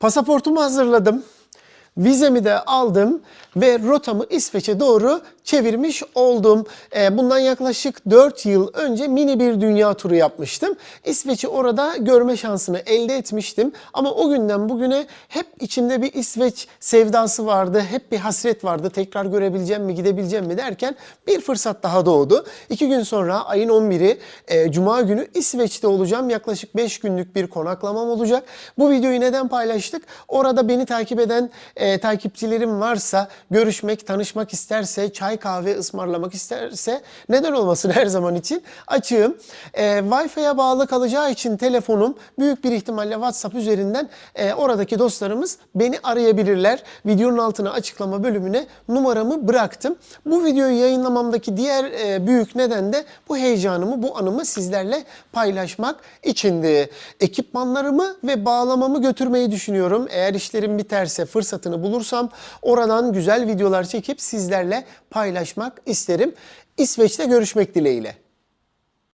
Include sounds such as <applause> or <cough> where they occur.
Pasaportumu hazırladım. Vizemi de aldım ve rotamı İsveç'e doğru çevirmiş oldum. Ee, bundan yaklaşık 4 yıl önce mini bir dünya turu yapmıştım. İsveç'i orada görme şansını elde etmiştim. Ama o günden bugüne hep içimde bir İsveç sevdası vardı. Hep bir hasret vardı. Tekrar görebileceğim mi, gidebileceğim mi derken bir fırsat daha doğdu. İki gün sonra ayın 11'i e, Cuma günü İsveç'te olacağım. Yaklaşık 5 günlük bir konaklamam olacak. Bu videoyu neden paylaştık? Orada beni takip eden e, takipçilerim varsa, görüşmek, tanışmak isterse, çay kahve ısmarlamak isterse neden olmasın <laughs> her zaman için açığım. E, Wi-Fi'ye bağlı kalacağı için telefonum büyük bir ihtimalle WhatsApp üzerinden e, oradaki dostlarımız beni arayabilirler. Videonun altına açıklama bölümüne numaramı bıraktım. Bu videoyu yayınlamamdaki diğer e, büyük neden de bu heyecanımı, bu anımı sizlerle paylaşmak içindi. Ekipmanlarımı ve bağlamamı götürmeyi düşünüyorum. Eğer işlerim biterse, fırsatını bulursam oradan güzel videolar çekip sizlerle paylaşmak isterim. İsveç'te görüşmek dileğiyle.